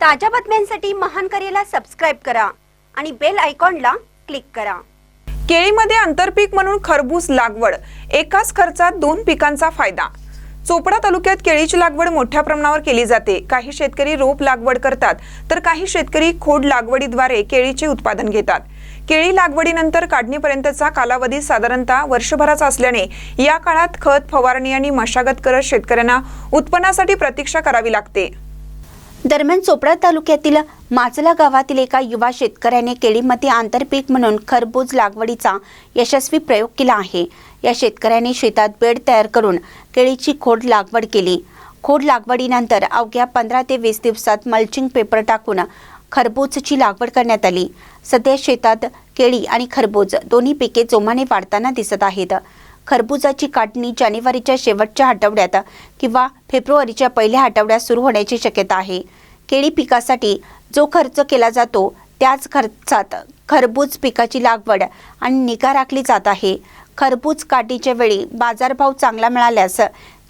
ताज्या बातम्यांसाठी महान करेला सबस्क्राईब करा आणि बेल आयकॉनला क्लिक करा. केळीमध्ये आंतरपीक म्हणून खरबूज लागवड एकाच खर्चात दोन पिकांचा फायदा. चोपडा तालुक्यात केळीची लागवड मोठ्या प्रमाणावर केली जाते. काही शेतकरी रोप लागवड करतात तर काही शेतकरी खोड लागवडीद्वारे केळीचे उत्पादन घेतात. केळी लागवडीनंतर काढणीपर्यंतचा कालावधी साधारणतः वर्षभराचा असल्याने या काळात खत फवारणी आणि मशागत करत शेतकऱ्यांना उत्पन्नासाठी प्रतीक्षा करावी लागते. दरम्यान चोपडा तालुक्यातील माचला गावातील एका युवा शेतकऱ्याने केळीमध्ये आंतरपीक म्हणून खरबूज लागवडीचा यशस्वी प्रयोग केला आहे. या शेतकऱ्याने शेतात बेड तयार करून केळीची खोड लागवड केली. खोड लागवडीनंतर अवघ्या पंधरा ते वीस दिवसात मल्चिंग पेपर टाकून खरबूजची लागवड करण्यात आली. सध्या शेतात केळी आणि खरबूज दोन्ही पिके जोमाने वाढताना दिसत आहेत. खरबुजाची काढणी जानेवारीच्या शेवटच्या आठवड्यात किंवा फेब्रुवारीच्या पहिल्या आठवड्यात सुरू होण्याची शक्यता आहे. केळी पिकासाठी जो खर्च केला जातो त्याच खर्चात खरबूज पिकाची लागवड आणि निगा राखली जात आहे. खरबूज काठीच्या वेळी बाजारभाव चांगला मिळाल्यास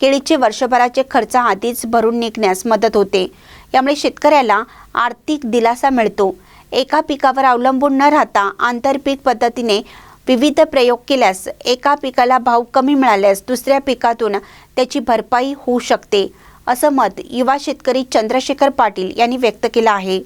केळीचे वर्षभराचे खर्च आधीच भरून निघण्यास मदत होते. यामुळे शेतकऱ्याला आर्थिक दिलासा मिळतो. एका पिकावर अवलंबून न राहता आंतरपीक पद्धतीने विविध प्रयोग केल्यास एका पिकाला भाव कमी मिळाल्यास दुसऱ्या पिकातून त्याची भरपाई होऊ शकते असं मत युवा शेतकरी चंद्रशेखर पाटील यांनी व्यक्त केलं आहे.